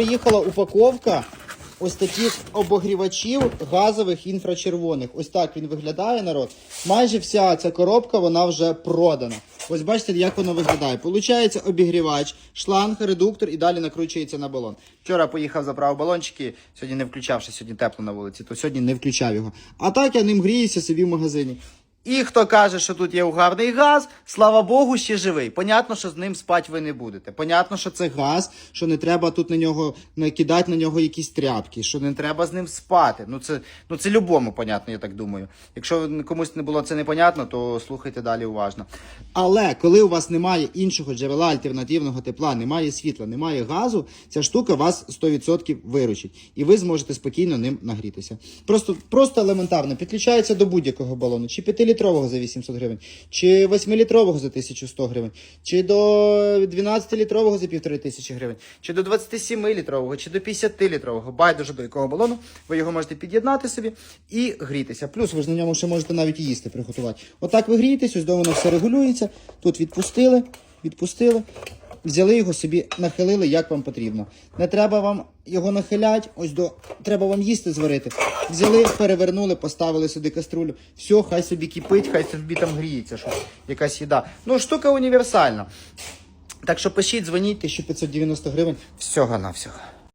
Приїхала упаковка ось таких обогрівачів газових інфрачервоних. Ось так він виглядає, народ. Майже вся ця коробка вона вже продана. Ось бачите, як воно виглядає. Получається обігрівач, шланг, редуктор і далі накручується на балон. Вчора поїхав заправив балончики, сьогодні не включавши, сьогодні тепло на вулиці, то сьогодні не включав його. А так я ним гріюся собі в магазині. І хто каже, що тут є угарний газ, слава Богу, ще живий. Понятно, що з ним спать ви не будете. Понятно, що це газ, що не треба тут на нього накидати на нього якісь тряпки, що не треба з ним спати. Ну це ну це любому, понятно, я так думаю. Якщо комусь не було це непонятно, то слухайте далі уважно. Але коли у вас немає іншого джерела альтернативного тепла, немає світла, немає газу, ця штука вас 100% виручить. І ви зможете спокійно ним нагрітися. Просто, просто елементарно підключається до будь-якого балону, чи 5-літрового за 800 гривень, чи 8-літрового за 1100 гривень, чи до 12-літрового за 1500 гривень, чи до 27-літрового, чи до 50-літрового. Байдуже до якого балону, ви його можете під'єднати собі і грітися. Плюс ви ж на ньому ще можете навіть їсти приготувати. Отак ви грієтесь, ось до воно все регулюється. Тут відпустили, відпустили. Взяли його собі, нахилили, як вам потрібно. Не треба вам його нахиляти, ось до треба вам їсти зварити. Взяли, перевернули, поставили сюди каструлю. Все, хай собі кипить, хай собі там гріється щось, якась їда. Ну, штука універсальна. Так що пишіть, дзвоніть, 1590 гривень. Всього на всього.